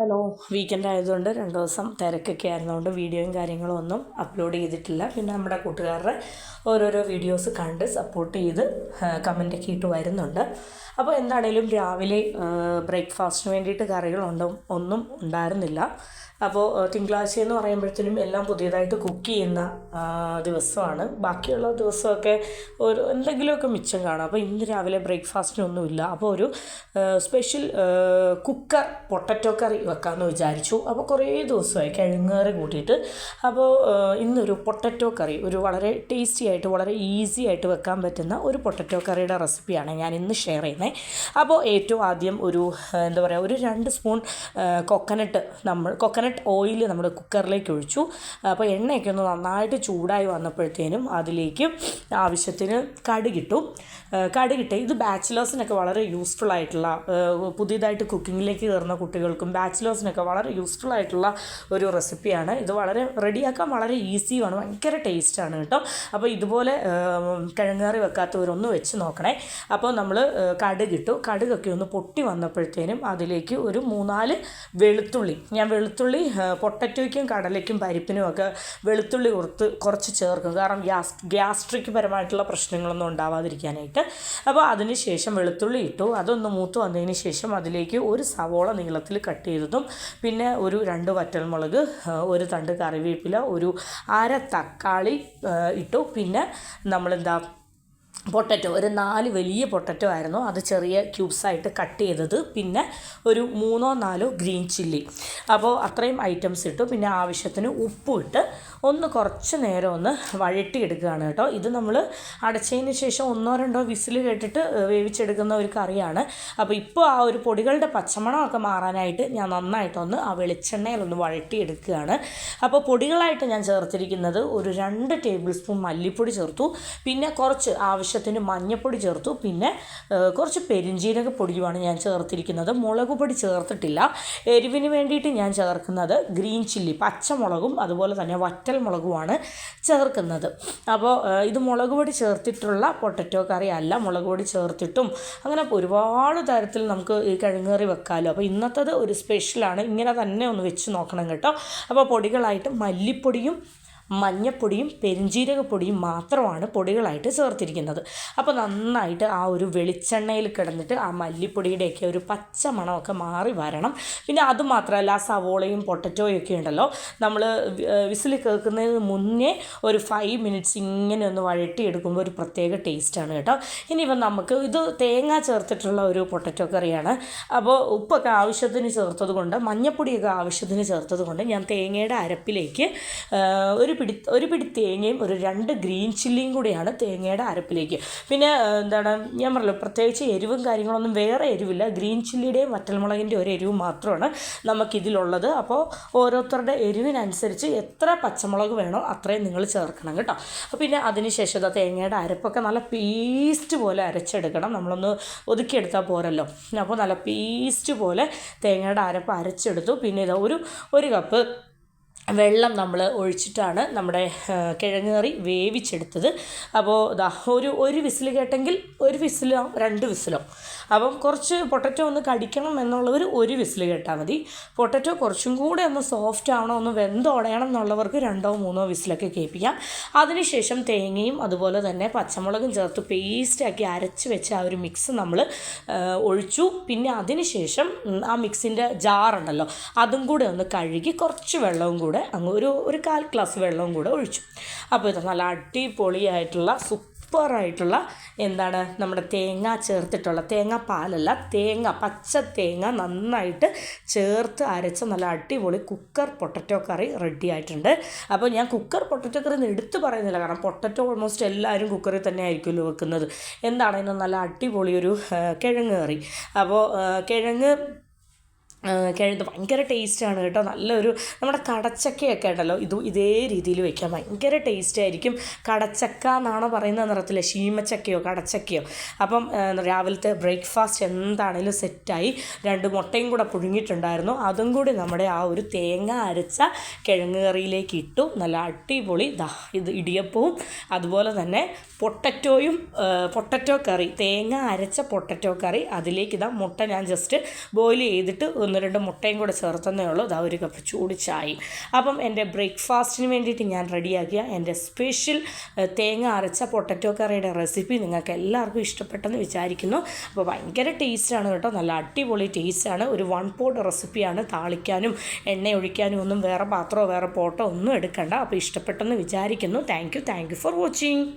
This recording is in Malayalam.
ഹലോ വീക്കെൻഡ് ആയതുകൊണ്ട് രണ്ട് ദിവസം തിരക്കൊക്കെ ആയിരുന്നതുകൊണ്ട് വീഡിയോയും കാര്യങ്ങളും ഒന്നും അപ്ലോഡ് ചെയ്തിട്ടില്ല. പിന്നെ നമ്മുടെ കൂട്ടുകാരുടെ ഓരോരോ വീഡിയോസ് കണ്ട് സപ്പോർട്ട് ചെയ്ത് കമന്റൊക്കെ ഇട്ട് വരുന്നുണ്ട്. അപ്പോൾ എന്താണേലും രാവിലെ ബ്രേക്ക്ഫാസ്റ്റിന് വേണ്ടിയിട്ട് കറികളുണ്ടോ? ഒന്നും ഉണ്ടായിരുന്നില്ല. അപ്പോൾ തിങ്കളാഴ്ച എന്ന് പറയുമ്പോഴത്തേനും എല്ലാം പുതിയതായിട്ട് കുക്ക് ചെയ്യുന്ന ദിവസമാണ്. ബാക്കിയുള്ള ദിവസമൊക്കെ ഒരു എന്തെങ്കിലുമൊക്കെ മിച്ചം കാണും. അപ്പോൾ ഇന്ന് രാവിലെ ബ്രേക്ക്ഫാസ്റ്റിനൊന്നുമില്ല അപ്പോൾ ഒരു സ്പെഷ്യൽ കുക്കർ പൊട്ടറ്റോ കറി വെക്കാമെന്ന് വിചാരിച്ചു. അപ്പോൾ കുറേ ദിവസമായി കിഴങ്ങേറി കൂട്ടിയിട്ട്. അപ്പോൾ ഇന്നൊരു പൊട്ടറ്റോ കറി ഒരു വളരെ ടേസ്റ്റി ആയിട്ട് വളരെ ഈസി ആയിട്ട് വെക്കാൻ പറ്റുന്ന ഒരു പൊട്ടറ്റോ കറിയുടെ റെസിപ്പിയാണ് ഞാൻ ഇന്ന് ഷെയർ ചെയ്യുന്നത് അപ്പോൾ ഏറ്റവും ആദ്യം ഒരു എന്താ പറയുക ഒരു രണ്ട് സ്പൂൺ കൊക്കനട്ട് നമ്മൾ കൊക്കനട്ട് ഓയിൽ നമ്മൾ കുക്കറിലേക്ക് ഒഴിച്ചു. അപ്പോൾ എണ്ണയൊക്കെ ഒന്ന് നന്നായിട്ട് ചൂടായി വന്നപ്പോഴത്തേനും അതിലേക്ക് ആവശ്യത്തിന് കടുകിട്ടു. കടുകിട്ട് ഇത് ബാച്ചിലേഴ്സിനൊക്കെ വളരെ യൂസ്ഫുൾ ആയിട്ടുള്ള പുതിയതായിട്ട് കുക്കിങ്ങിലേക്ക് കയറുന്ന കുട്ടികൾക്കും ബാച്ചിലേഴ്സിനൊക്കെ വളരെ യൂസ്ഫുൾ ആയിട്ടുള്ള ഒരു റെസിപ്പിയാണ് ഇത് വളരെ റെഡിയാക്കാൻ വളരെ ഈസിയുമാണ് ഭയങ്കര ടേസ്റ്റാണ് കേട്ടോ. അപ്പോൾ ഇതുപോലെ കിഴങ്ങാറി വെക്കാത്തവരൊന്ന് വെച്ച് നോക്കണേ. അപ്പോൾ നമ്മൾ കടുകിട്ടു. കടുകൊക്കെ ഒന്ന് പൊട്ടി വന്നപ്പോഴത്തേനും അതിലേക്ക് ഒരു മൂന്നാൽ വെളുത്തുള്ളി. ഞാൻ വെളുത്തുള്ളി പൊട്ടറ്റോയ്ക്കും കടലയ്ക്കും പരിപ്പിനും ഒക്കെ വെളുത്തുള്ളി കുറത്ത് കുറച്ച് ചേർക്കും. കാരണം ഗ്യാസ് ഗ്യാസ്ട്രിക് പരമായിട്ടുള്ള പ്രശ്നങ്ങളൊന്നും ഉണ്ടാവാതിരിക്കാനായിട്ട്. അപ്പോൾ അതിന് ശേഷം വെളുത്തുള്ളി ഇട്ടു. അതൊന്ന് മൂത്ത് വന്നതിന് ശേഷം അതിലേക്ക് ഒരു സവോള നീളത്തിൽ കട്ട് ചെയ്തതും. പിന്നെ ഒരു രണ്ട് വറ്റൽമുളക് മുളക് ഒരു തണ്ട് കറിവേപ്പില ഒരു അര തക്കാളി ഇട്ടു. പിന്നെ നമ്മളെന്താ പൊട്ടറ്റോ ഒരു നാല് വലിയ പൊട്ടറ്റോ ആയിരുന്നു അത് ചെറിയ ക്യൂബ്സായിട്ട് കട്ട് ചെയ്തത്. പിന്നെ ഒരു മൂന്നോ നാലോ ഗ്രീൻ ചില്ലി. അപ്പോൾ അത്രയും ഐറ്റംസ് ഇട്ടു. പിന്നെ ആവശ്യത്തിന് ഉപ്പും ഇട്ട് ഒന്ന് കുറച്ച് നേരം ഒന്ന് വഴട്ടിയെടുക്കുകയാണ് കേട്ടോ. ഇത് നമ്മൾ അടച്ചതിന് ശേഷം ഒന്നോ രണ്ടോ വിസിൽ കേട്ടിട്ട് വേവിച്ചെടുക്കുന്ന ഒരു കറിയാണ്. അപ്പോൾ ഇപ്പോൾ ആ ഒരു പൊടികളുടെ പച്ചമണമൊക്കെ മാറാനായിട്ട് ഞാൻ നന്നായിട്ടൊന്ന് ആ വെളിച്ചെണ്ണയിലൊന്ന് വഴട്ടിയെടുക്കുകയാണ് അപ്പോൾ പൊടികളായിട്ട് ഞാൻ ചേർത്തിരിക്കുന്നത് ഒരു രണ്ട് ടേബിൾ സ്പൂൺ മല്ലിപ്പൊടി ചേർത്തു. പിന്നെ കുറച്ച് ആവശ്യത്തിന് മഞ്ഞൾപ്പൊടി ചേർത്തു. പിന്നെ കുറച്ച് പെരിഞ്ജീരക പൊടിയുമാണ് ഞാൻ ചേർത്തിരിക്കുന്നത്. മുളക് പൊടി ചേർത്തിട്ടില്ല. എരിവിന് വേണ്ടിയിട്ട് ഞാൻ ചേർക്കുന്നത് ഗ്രീൻ ചില്ലി പച്ചമുളകും അതുപോലെ തന്നെ വറ്റൽ മുളകുമാണ് ചേർക്കുന്നത്. അപ്പോൾ ഇത് മുളക് പൊടി ചേർത്തിട്ടുള്ള പൊട്ടറ്റോ കറി അല്ല. മുളക് പൊടി ചേർത്തിട്ടും അങ്ങനെ ഒരുപാട് തരത്തിൽ നമുക്ക് ഈ കിഴങ്ങ് കറി വെക്കാമല്ലോ. അപ്പോൾ ഇന്നത്തത് ഒരു സ്പെഷ്യലാണ്. ഇങ്ങനെ തന്നെ ഒന്ന് വെച്ച് നോക്കണം കേട്ടോ. അപ്പോൾ പൊടികളായിട്ട് മല്ലിപ്പൊടിയും മഞ്ഞപ്പൊടിയും പെരിഞ്ജീരകപ്പൊടിയും മാത്രമാണ് പൊടികളായിട്ട് ചേർത്തിരിക്കുന്നത്. അപ്പോൾ നന്നായിട്ട് ആ ഒരു വെളിച്ചെണ്ണയിൽ കിടന്നിട്ട് ആ മല്ലിപ്പൊടിയുടെയൊക്കെ ഒരു പച്ച മണമൊക്കെ മാറി വരണം. പിന്നെ അതുമാത്രമല്ല ആ സവോളയും പൊട്ടറ്റോയും ഒക്കെ ഉണ്ടല്ലോ നമ്മൾ വിസിൽ കേൾക്കുന്നതിന് മുന്നേ ഒരു ഫൈവ് മിനിറ്റ്സ് ഇങ്ങനെ ഒന്ന് വഴട്ടിയെടുക്കുമ്പോൾ ഒരു പ്രത്യേക ടേസ്റ്റാണ് കേട്ടോ. ഇനിയിപ്പം നമുക്ക് ഇത് തേങ്ങ ചേർത്തിട്ടുള്ള ഒരു പൊട്ടറ്റോ കറിയാണ്. അപ്പോൾ ഉപ്പൊക്കെ ആവശ്യത്തിന് ചേർത്തത് കൊണ്ട് മഞ്ഞപ്പൊടിയൊക്കെ ആവശ്യത്തിന് ചേർത്തത് കൊണ്ട് ഞാൻ തേങ്ങയുടെ അരപ്പിലേക്ക് ഒരു പിടി ഒരു പിടി തേങ്ങയും ഒരു രണ്ട് ഗ്രീൻ ചില്ലിയും കൂടിയാണ് തേങ്ങയുടെ അരപ്പിലേക്ക്. പിന്നെ എന്താണ് ഞാൻ പറഞ്ഞല്ലോ പ്രത്യേകിച്ച് എരിവും കാര്യങ്ങളൊന്നും വേറെ എരിവില്ല. ഗ്രീൻ ചില്ലിയുടെയും വറ്റൽമുളകിന്റെ ഒരു എരിവ് മാത്രമാണ് നമുക്കിതിലുള്ളത്. അപ്പോൾ ഓരോരുത്തരുടെ എരിവിനനുസരിച്ച് എത്ര പച്ചമുളക് വേണോ അത്രയും നിങ്ങൾ ചേർക്കണം കേട്ടോ. അപ്പോൾ പിന്നെ അതിനുശേഷം ഇതാ തേങ്ങയുടെ അരപ്പൊക്കെ നല്ല പേസ്റ്റ് പോലെ അരച്ചെടുക്കണം. നമ്മളൊന്ന് ഒതുക്കിയെടുത്താൽ പോരല്ലോ. അപ്പോൾ നല്ല പേസ്റ്റ് പോലെ തേങ്ങയുടെ അരപ്പ് അരച്ചെടുത്തു. പിന്നെ ഇതാ ഒരു ഒരു കപ്പ് വെള്ളം നമ്മൾ ഒഴിച്ചിട്ടാണ് നമ്മുടെ കിഴങ്ങ് കറി വേവിച്ചെടുത്തത്. അപ്പോൾ ദാ ഒരു ഒരു വിസിൽ കേട്ടെങ്കിൽ ഒരു വിസിലോ രണ്ട് വിസിലോ. അപ്പം കുറച്ച് പൊട്ടറ്റോ ഒന്ന് കടിക്കണം എന്നുള്ളവർ ഒരു വിസിൽ കേട്ടാൽ മതി. പൊട്ടറ്റോ കുറച്ചും കൂടെ ഒന്ന് സോഫ്റ്റ് ആവണം ഒന്ന് വെന്തുടയണം എന്നുള്ളവർക്ക് രണ്ടോ മൂന്നോ വിസിലൊക്കെ കേൾപ്പിക്കാം. അതിനുശേഷം തേങ്ങയും അതുപോലെ തന്നെ പച്ചമുളകും ചേർത്ത് പേസ്റ്റാക്കി അരച്ച് വെച്ച ആ ഒരു മിക്സ് നമ്മൾ ഒഴിച്ചു. പിന്നെ അതിനുശേഷം ആ മിക്സിന്റെ ജാറുണ്ടല്ലോ അതും കൂടെ ഒന്ന് കഴുകി കുറച്ച് വെള്ളവും കൂടെ അങ്ങ് ഒരു ഒരു കാൽ ഗ്ലാസ് വെള്ളവും കൂടെ ഒഴിച്ചു. അപ്പോൾ ഇത് നല്ല അടിപൊളിയായിട്ടുള്ള സൂപ്പറായിട്ടുള്ള എന്താണ് നമ്മുടെ തേങ്ങ ചേർത്തിട്ടുള്ള തേങ്ങ പാലല്ല തേങ്ങ പച്ച തേങ്ങ നന്നായിട്ട് ചേർത്ത് അരച്ച നല്ല അടിപൊളി കുക്കർ പൊട്ടറ്റോ കറി റെഡി ആയിട്ടുണ്ട്. അപ്പോൾ ഞാൻ കുക്കർ പൊട്ടറ്റോ കറി എന്ന് എടുത്ത് പറയുന്നില്ല. കാരണം പൊട്ടറ്റോ ഓൾമോസ്റ്റ് എല്ലാവരും കുക്കറിൽ തന്നെ ആയിരിക്കുമല്ലോ വെക്കുന്നത്. എന്താണ് നല്ല അടിപൊളി ഒരു കിഴങ്ങ് കറി. അപ്പോൾ കിഴങ്ങ് കിഴങ്ങ് ഭയങ്കര ടേസ്റ്റാണ് കേട്ടോ. നല്ലൊരു നമ്മുടെ കടച്ചക്കയൊക്കെ ഉണ്ടല്ലോ. ഇത് ഇതേ രീതിയിൽ വെക്കാം ഭയങ്കര ടേസ്റ്റ് ആയിരിക്കും. കടച്ചക്ക എന്നാണോ പറയുന്ന നിറത്തില്ല ശീമച്ചക്കയോ കടച്ചക്കയോ. അപ്പം രാവിലത്തെ ബ്രേക്ക്ഫാസ്റ്റ് എന്താണേലും സെറ്റായി രണ്ട് മുട്ടയും കൂടെ പുഴുങ്ങിയിട്ടുണ്ടായിരുന്നു. അതും കൂടി നമ്മുടെ ആ ഒരു തേങ്ങ അരച്ച കിഴങ്ങ് കറിയിലേക്ക് ഇട്ടു. നല്ല അടിപൊളി. ദാ ഇത് ഇടിയപ്പവും അതുപോലെ തന്നെ പൊട്ടറ്റോയും പൊട്ടറ്റോ കറി തേങ്ങ അരച്ച പൊട്ടറ്റോ കറി. അതിലേക്ക് ഇതാ മുട്ട ഞാൻ ജസ്റ്റ് ബോയിൽ ചെയ്തിട്ട് ഒന്ന് രണ്ട് മുട്ടയും കൂടെ ചേർത്തെന്നേ ഉള്ളൂ. അതാ ഒരു കപ്പ് ചൂട് ചായ അപ്പം എന്റെ ബ്രേക്ക്ഫാസ്റ്റിന് വേണ്ടിയിട്ട് ഞാൻ റെഡിയാക്കിയ എന്റെ സ്പെഷ്യൽ തേങ്ങ അരച്ച പൊട്ടറ്റോ കറിയുടെ റെസിപ്പി നിങ്ങൾക്ക് എല്ലാവർക്കും ഇഷ്ടപ്പെട്ടെന്ന് വിചാരിക്കുന്നു. അപ്പോൾ ഭയങ്കര ടേസ്റ്റാണ് കേട്ടോ. നല്ല അടിപൊളി ടേസ്റ്റാണ് ഒരു വൺ പോട്ട് റെസിപ്പിയാണ് താളിക്കാനും എണ്ണ ഒഴിക്കാനും ഒന്നും വേറെ പാത്രമോ വേറെ പോട്ടോ ഒന്നും എടുക്കണ്ട. അപ്പോൾ ഇഷ്ടപ്പെട്ടെന്ന് വിചാരിക്കുന്നു. Thank you thank you for watching